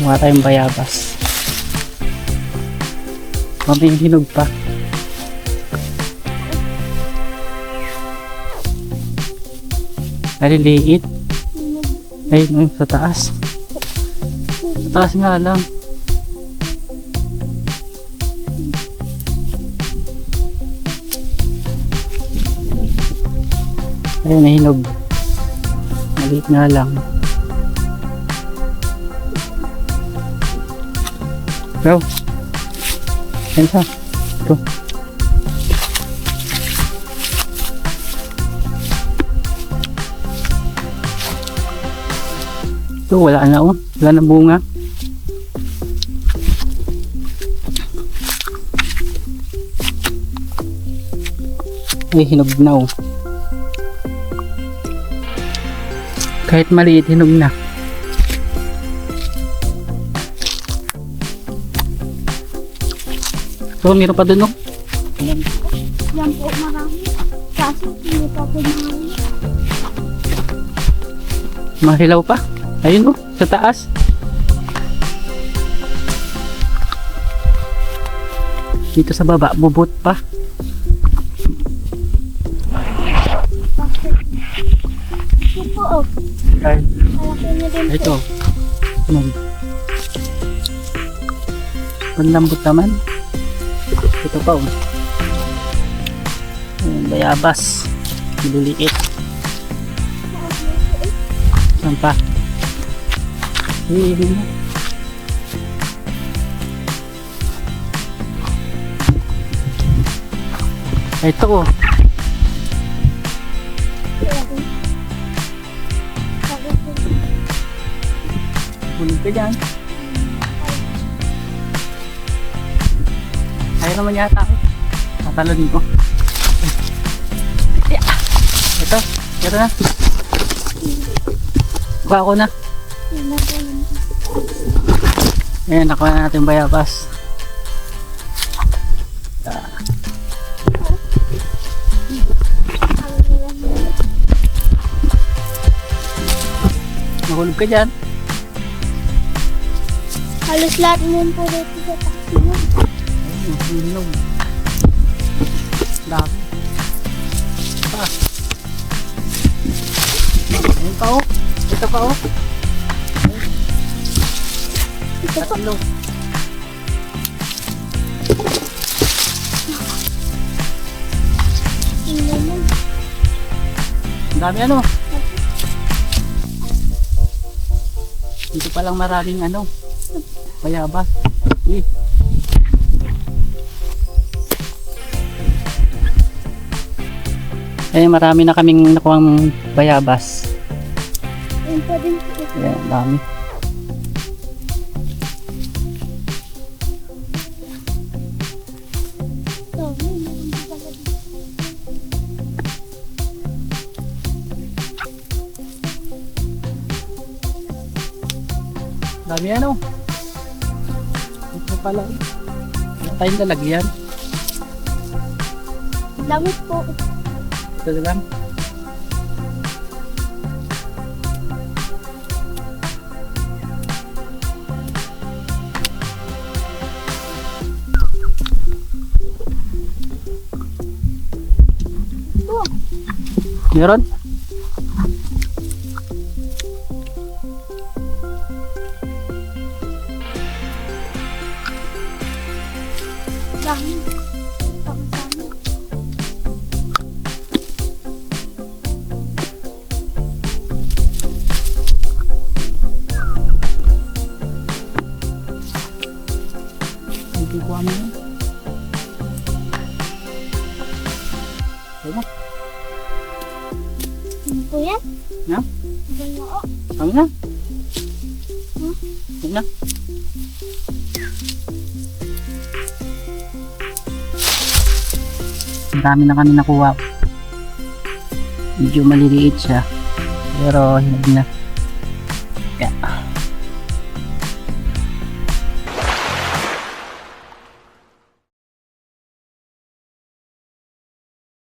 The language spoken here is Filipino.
Mukha tayong bayabas. May hinog pa. Ay, no, sa taas. Sa taas nga lang. Ayun, nahinog. Maliit nga lang. Go. Ayun siya. Go. Ito, wala na oh. Wala na bunga. Ay, hinog na oh. Kahit maliit, hinog na. So, meron pa dun oh. Yan po marami. Kaso hindi pa po marami. Mahilaw pa. Ayun oh, sa taas. Dito sa baba, bubot pa. Ito po oh. Ay, Malaki na din po. ito. Ano? Panlambot naman. Ito pa oh. Ayun, bayabas. Maliliit. Saan pa? Hindi na. Ito oh. Bulog ka. Ayaw naman yata ako. Tatalonin ko. Yeah. Ito. Ito na. Kuha ko na. Ayan, nakuha na natin bayabas. Ah, Mahulog ka dyan. Halos lahat mo po dito sa taxi mo. Mahulog. Dami. Pa. Ayun pa oh. Ito pa oh. Ito po. Tatlo. Dami ano. Dito pa lang maraming ano. Bayabas. Eh. Eh, marami na kaming nakuhang bayabas. Ayun pa din dami. Dami ano. Ito pala. Wala tayong lalagyan. Langit po. Ito na lang. Ito. Meron? Langit. Hindi ko ano yun. Ayun na. Ano po yan? Ha? Ganyan o. Kami na. Hmm? Ayun na. Ang dami na kami nakuha. Medyo maliliit siya. Pero hindi na.